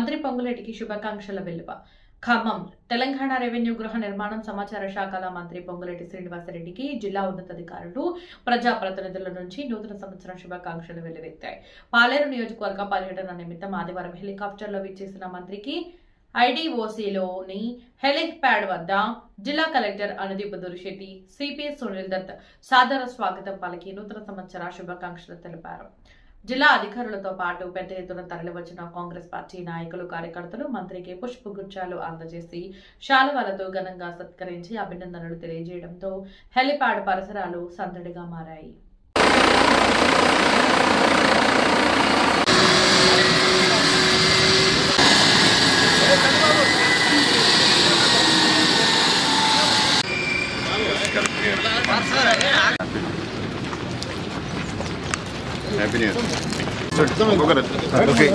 మంత్రి పొంగులేటికి శుభాకాంక్షల వెలువ ఖమ్మం తెలంగాణ రెవెన్యూ గృహ నిర్మాణం సమాచార శాఖల మంత్రి పొంగులేటి శ్రీనివాసరెడ్డికి జిల్లా ఉన్నతాధికారులు ప్రజాప్రతినిధుల నుంచి నూతన సంవత్సరం శుభాకాంక్షలు వెల్లువెత్తాయి. పాలేరు నియోజకవర్గ పర్యటన నిమిత్తం ఆదివారం హెలికాప్టర్లో విచ్చేసిన మంత్రికి ఐడిఓసిలోని హెలిప్యాడ్ వద్ద జిల్లా కలెక్టర్ అనుదీప్ దురిశెట్టి సిపిఎస్ సునీల్ దత్ సాదర స్వాగతం పలికి నూతన సంవత్సర శుభాకాంక్షలు తెలిపారు. జిల్లా అధికారులతో పాటు పెద్ద ఎత్తున తరలివచ్చిన కాంగ్రెస్ పార్టీ నాయకులు కార్యకర్తలు మంత్రికి పుష్పగుచ్చాలు అందజేసి శాలువాలతో ఘనంగా సత్కరించి అభినందనలు తెలియజేయడంతో హెలిప్యాడ్ పరిసరాలు సందడిగా మారాయి. హ్యాపీ న్యూ ఇయర్ ఒక్కొక్కరు ఓకే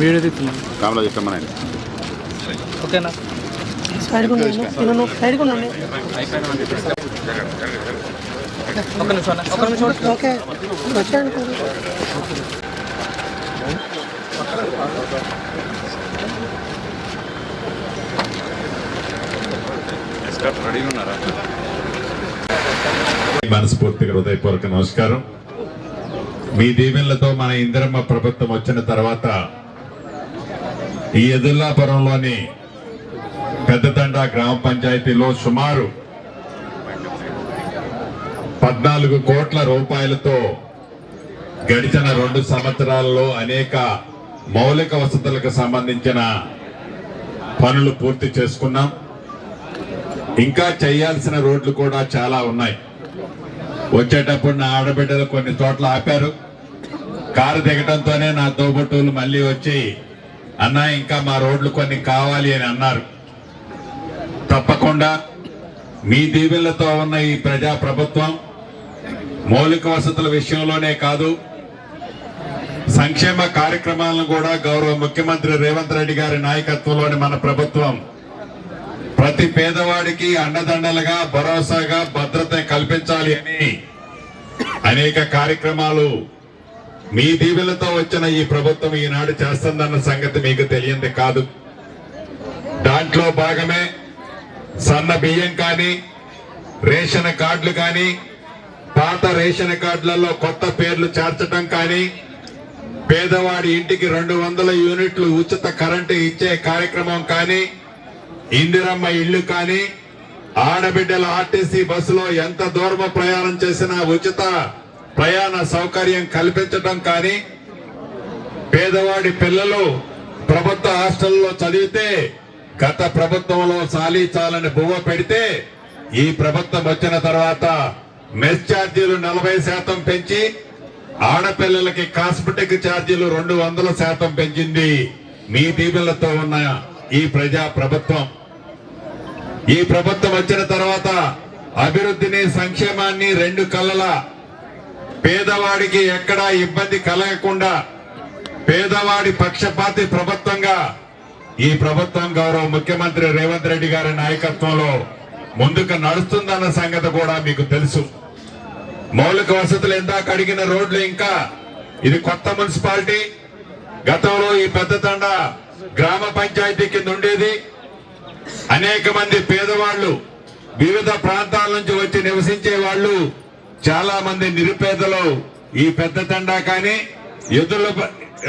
వీడియో తీస్తున్నాను కామలా ఓకేనా? ఉండండి. సైడ్ ఉండండి. ఒక నిమిషం. ఒక నిమిషం. ఓకే. రెడీగా ఉన్నారా? మనస్ఫూర్తిగా హృదయపూర్వక నమస్కారం. మీ దీవెనలతో మన ఇందిరమ్మ ప్రభుత్వం వచ్చిన తర్వాత ఈ ఎదుల్లాపురంలోని పెద్దతండ గ్రామ పంచాయతీలో సుమారు పద్నాలుగు కోట్ల రూపాయలతో గడిచిన రెండు సంవత్సరాల్లో అనేక మౌలిక వసతులకు సంబంధించిన పనులు పూర్తి చేసుకున్నాం. ఇంకా చేయాల్సిన రోడ్లు కూడా చాలా ఉన్నాయి. వచ్చేటప్పుడు నా ఆడబిడ్డలు కొన్ని చోట్ల ఆపారు. కారు దిగటంతోనే నా తోబుట్టువులు మళ్ళీ వచ్చి అన్నా ఇంకా మా రోడ్లు కొన్ని కావాలి అని అన్నారు. తప్పకుండా మీ దీవెళ్ళతో ఉన్న ఈ ప్రజా ప్రభుత్వం మౌలిక వసతుల విషయంలోనే కాదు సంక్షేమ కార్యక్రమాలను కూడా గౌరవ ముఖ్యమంత్రి రేవంత్ రెడ్డి గారి నాయకత్వంలోని మన ప్రభుత్వం ప్రతి పేదవాడికి అండదండలుగా భరోసాగా భద్రత కల్పించాలి అని అనేక కార్యక్రమాలు మీ దీవెలతో వచ్చిన ఈ ప్రభుత్వం ఈనాడు చేస్తుందన్న సంగతి మీకు తెలియంది కాదు. దాంట్లో భాగమే సన్న బియ్యం కానీ రేషన్ కార్డులు కానీ పాత రేషన్ కార్డులలో కొత్త పేర్లు చేర్చడం కానీ పేదవాడి ఇంటికి రెండు వందల యూనిట్లు ఉచిత కరెంటు ఇచ్చే కార్యక్రమం కానీ ఇందిరమ్మ ఇల్లు కానీ ఆడబిడ్డల ఆర్టీసీ బస్సులో ఎంత దూరం ప్రయాణం చేసినా ఉచిత ప్రయాణ సౌకర్యం కల్పించడం కానీ పేదవాడి పిల్లలు ప్రభుత్వ హాస్టల్లో చదివితే గత ప్రభుత్వంలో చాలీ చాలని బువ్వ పెడితే ఈ ప్రభుత్వం వచ్చిన తర్వాత మెస్ ఛార్జీలు నలభై శాతం పెంచి ఆడపిల్లలకి కాస్మెటిక్ ఛార్జీలు రెండు వందల శాతం పెంచింది మీ దీవెలతో ఉన్న ఈ ప్రజా ప్రభుత్వం. ఈ ప్రభుత్వం వచ్చిన తర్వాత అభివృద్ధిని సంక్షేమాన్ని రెండు కళ్ళల పేదవాడికి ఎక్కడా ఇబ్బంది కలగకుండా పేదవాడి పక్షపాతి ప్రభుత్వంగా ఈ ప్రభుత్వం గౌరవ ముఖ్యమంత్రి రేవంత్ రెడ్డి గారి నాయకత్వంలో ముందుకు నడుస్తుందన్న సంగతి కూడా మీకు తెలుసు. మౌలిక వసతులు ఎందాక అడిగిన రోడ్లు ఇంకా ఇది కొత్త మున్సిపాలిటీ. గతంలో ఈ పెద్ద తండ గ్రామ పంచాయతీ కింద ఉండేది. అనేక మంది పేదవాళ్ళు వివిధ ప్రాంతాల నుంచి వచ్చి నివసించే వాళ్ళు చాలా మంది నిరుపేదలు ఈ పెద్ద తండా కానీ ఎదుర్ల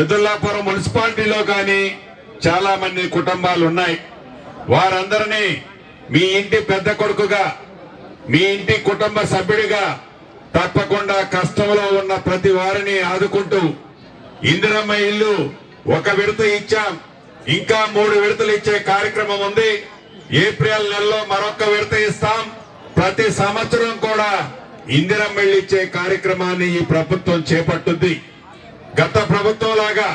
ఎదుర్లాపురం మున్సిపాలిటీలో కానీ చాలా మంది కుటుంబాలు ఉన్నాయి. వారందరినీ మీ ఇంటి పెద్ద కొడుకుగా మీ ఇంటి కుటుంబ సభ్యుడిగా తప్పకుండా కష్టంలో ఉన్న ప్రతి వారిని ఆదుకుంటూ ఇందిరమ్మ ఇల్లు ఒక విడత ఇచ్చాం. ఇంకా మూడు విడతలు ఇచ్చే కార్యక్రమం ఉంది. ఏప్రిల్ నెలలో మరొక విడత ఇస్తాం. ప్రతి సంవత్సరం కూడా ఇందిరమ్మ ఇల్లు ఇచ్చే కార్యక్రమాన్ని ఈ ప్రభుత్వం చేపట్టుద్ది. గత ప్రభుత్వం లాగా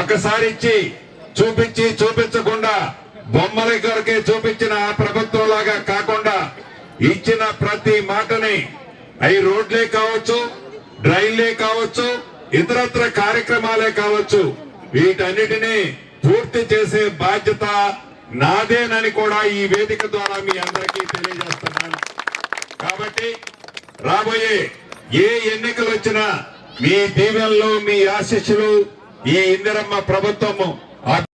ఒకసారి ఇచ్చి చూపించి చూపించకుండా బొమ్మల కొరకే చూపించిన ఆ ప్రభుత్వం లాగా కాకుండా ఇచ్చిన ప్రతి మాటని అవి రోడ్లే కావచ్చు డ్రైన్లే కావచ్చు ఇతరత్ర కార్యక్రమాలే కావచ్చు. వీటన్నిటినీ పూర్తి చేసే బాధ్యత నాదేనని కూడా ఈ వేదిక ద్వారా మీ అందరికీ తెలియజేస్తున్నాను. కాబట్టి రాబోయే ఏ ఎన్నికలు వచ్చినా మీ దీవెనలు మీ ఆశీస్సులు ఈ ఇందిరమ్మ ప్రభుత్వము